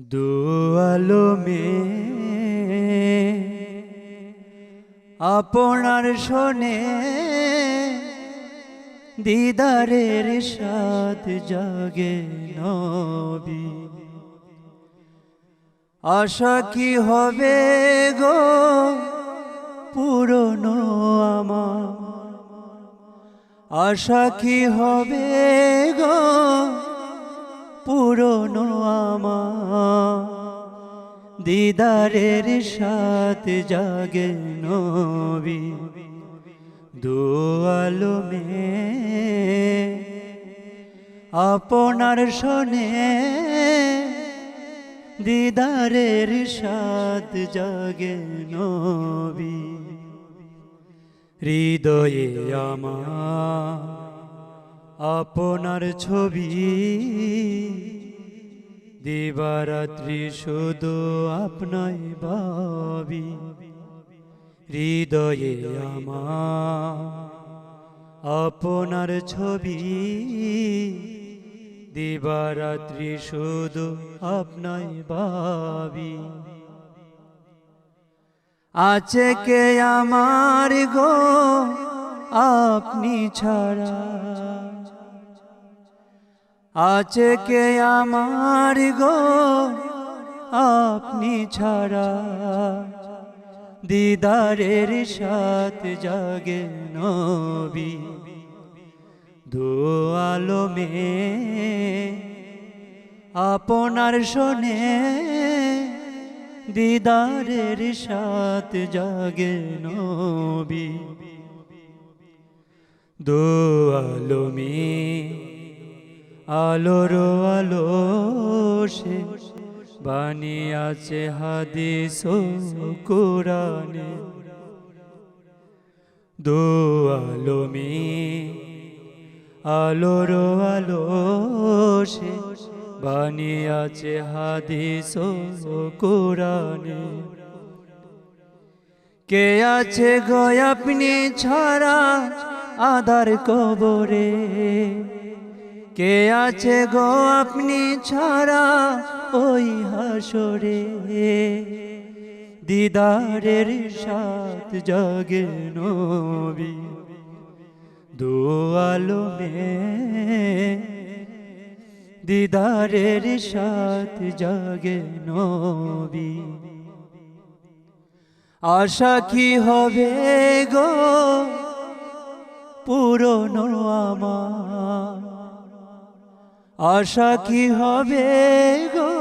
দুয়ালো মে। আপনার শোনে দিদারের সাথ জাগে নবী। আশা কি হবে গো? পুরনো আমার। আশা কি হবে গো? পুরনো আমার। দিদারের সাথে জাগে নবী, দুয়ালো মে আপনার শোনে দিদারের সাথ জাগে নবী, হৃদয়ে আমার। আপনার ছবি দিবারাত্রি শুধু আপনাই ভাবি, হৃদয়ে আমার আপনার ছবি। দিবারাত্রি শুধু আপনায় ভাবি। আছে কে আমার গো, আপনি ছাড়া? আছে কে আমার গো? আপনি ছাড়া দিদারের সাথ জাগে নবী। দোয়ালো মে আপনার শোনে দিদারের সাথ জাগে নবী। দোয়ালো মে আলোর আলো সে বানিয়াছে হাদিস ও কোরআনে। দো আলো মে আলোর আলো সে বানিয়াছে হাদিস ও কোরআনে। কে আছে গো আপনি ছাড়া আধার কবরে? কে আছে গো আপনি ছাড়া ওই হাসরে? দিদারের সাথ জাগে নবী, দোয়ালো মে দিদারের সাথ জাগে নবী, আশা কি হবে গো? পুরনো আমার আশা কি হবে গো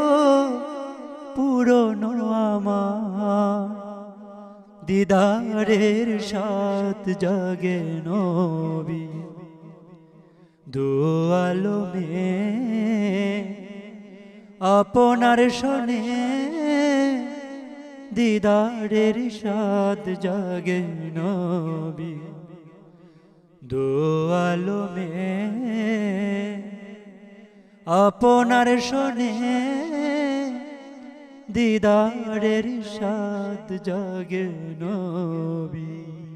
পুরনো আমার? দিদারের সাথ জাগে নবী, দোয়ালো মে আপনার শোনে দিদারের সাথ জাগে নবী, দোয়ালো মে আপনার শোনে দিদারের সাত জাগে নবী।